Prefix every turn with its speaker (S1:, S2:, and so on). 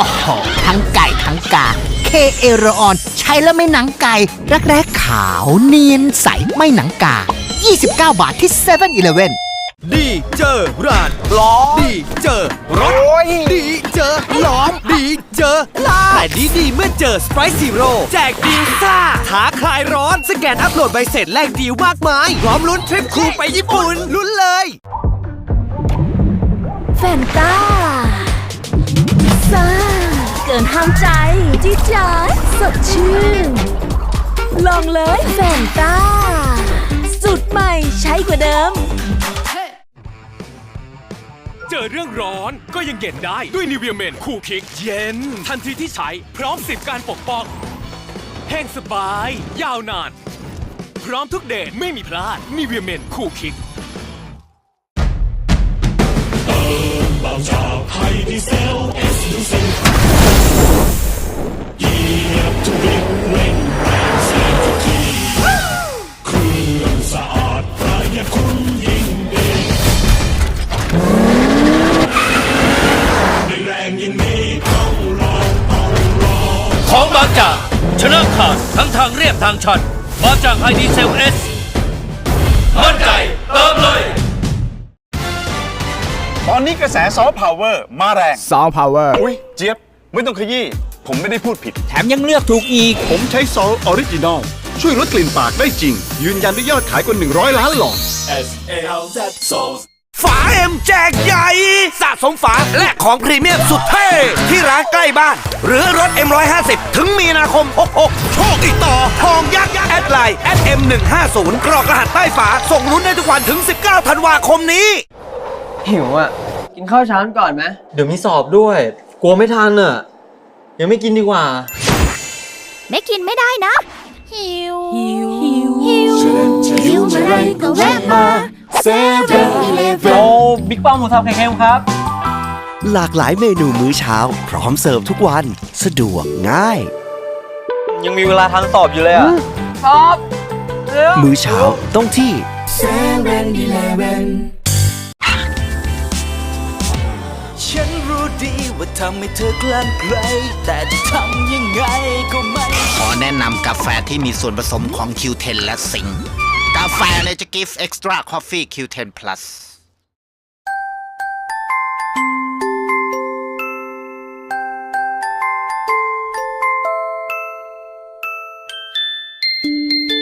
S1: โอ้โหทั้งไก่ทั้งกา เคเอรออน ใช้แล้วไม่หนังไก่รักแร้ขาวเนียนใสไม่หนังกา 29 บาทที่7 e เ e ่ e อ
S2: ดีเจอร้านล้อดีเจอรถดีเจอล้อมดีเจอลาแต่ดีดีเมื่อเจอสไปซ์ซีโร่แจกดีลซ่าท้าคลายร้อน สแกนอัพโหลดใบเสร็จแลกดีลมากมายพร้อมลุ้นทริปคูไปญี่ปุ่นลุ้นเลย
S3: นห้ามใจจี๊ดจ๊าดสดชื่น ลองเลยแฟนตาสุดใหม่ใช้กว่าเดิม
S4: เจอเรื่องร้อนก็ยังเย็นได้ด้วยนิเวียเมนคูคิกเย็น ทันทีที่ใช้พร้อมสิบการปกป้อง แห้งสบาย ยาวนาน พร้อมทุกเดทไม่มีพลาดนิเวียเมนคูคิก
S5: ของบาชาวไฮดีเซล งจากชนะขาดทั้งทางเรียบทางชัน มาจากไอดีเซลเอสมั่นใจเติมเลย
S6: ตอนนี้กระแสซอฟต์พาวเวอร์มาแรง
S7: ซอฟต์พาวเวอร์
S6: อุ้ยเจี๊ยบ ไม่ต้องขยี้ ผมไม่ได้พูดผิด
S7: แถมยังเลือกถูกอีก
S8: ผมใช้ซอลออริจินอลช่วยลดกลิ่นปากได้จริง ยืนยันด้วยยอดขายกว่า 100 ล้านหลอด
S2: ฝา เอ็มแจกใหญ่สะสมฝาและของพรีเมียมสุดเท่ที่ร้านใกล้บ้าน หรือรถ M150 ถึงมีนาคม 66 โชคอีกต่อทองยักษ์แอดไลน์ M150 กรอกรหัสใต้ฝา ส่งลุ้นได้ทุกวันถึง 19 ธันวาคมนี้
S9: หิวอะ กินข้าวเช้ากันก่อนไหม
S10: เดี๋ยวมีสอบด้วย กลัวไม่ทันอะยังไม่กินดีกว่า
S3: ไม่กินไม่ได้นะ หิว หิว หิวหิวหิวเมื่อไรก็แวะมา เซเว่นอีเลฟเว่น
S9: โอ้บิ๊กป้อมหมูสับไข่เค็มครับ
S2: หลากหลายเมนูมื้อเช้า พร้อมเสิร์ฟทุกวัน สะดวกง่าย
S10: ยังมีเวลาทางสอบอยู่เลยอะ
S9: ชอบเร็ว
S2: มื้อเช้าต้องที่ฉันรู้ดีว่าทำให้เธอกลั้นไกลแต่จะทำยังไงก็ไม่
S1: ขอแนะนำกาแฟที่มีส่วนผสมของ Q10 และซิงค์กาแฟในจะ give extra coffee Q10 plus อืม